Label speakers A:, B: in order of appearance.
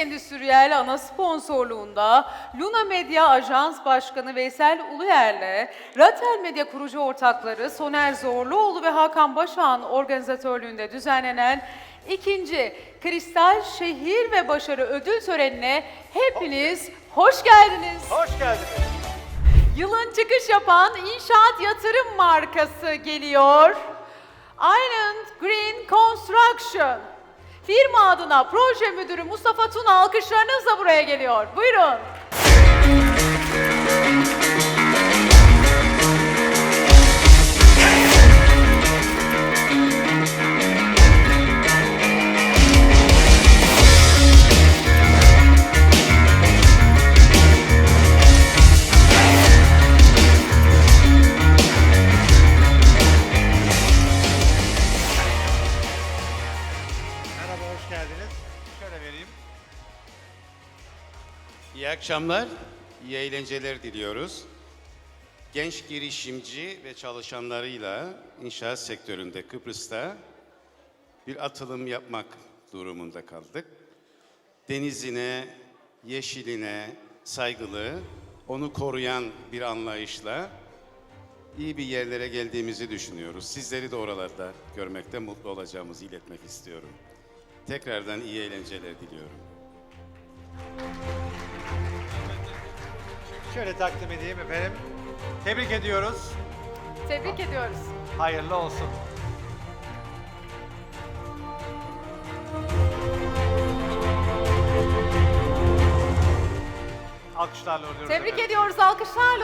A: Endüstriyel ana sponsorluğunda Luna Medya Ajans Başkanı Veysel Uluyer'le Ratel Medya kurucu ortakları Soner Zorluoğlu ve Hakan Başağ'ın organizatörlüğünde düzenlenen ikinci Kristal Şehir ve Başarı Ödül Töreni'ne hepiniz hoş geldiniz.
B: Hoş geldiniz.
A: Yılın çıkış yapan inşaat yatırım markası geliyor. Island Green Construction. Firma adına proje müdürü Mustafa Tuna alkışlarınızla buraya geliyor. Buyurun.
B: Geldiniz. Şöyle vereyim.
C: İyi akşamlar, iyi eğlenceler diliyoruz. Genç girişimci ve çalışanlarıyla inşaat sektöründe Kıbrıs'ta bir atılım yapmak durumunda kaldık. Denizine, yeşiline saygılı, onu koruyan bir anlayışla iyi bir yerlere geldiğimizi düşünüyoruz. Sizleri de oralarda görmekte mutlu olacağımızı iletmek istiyorum. Tekrardan iyi eğlenceler diliyorum.
B: Şöyle takdim edeyim efendim. Tebrik ediyoruz.
A: Tebrik ediyoruz.
B: Hayırlı olsun. Alkışlarla uğurluyoruz
A: Tebrik
B: efendim.
A: ediyoruz, alkışlarla.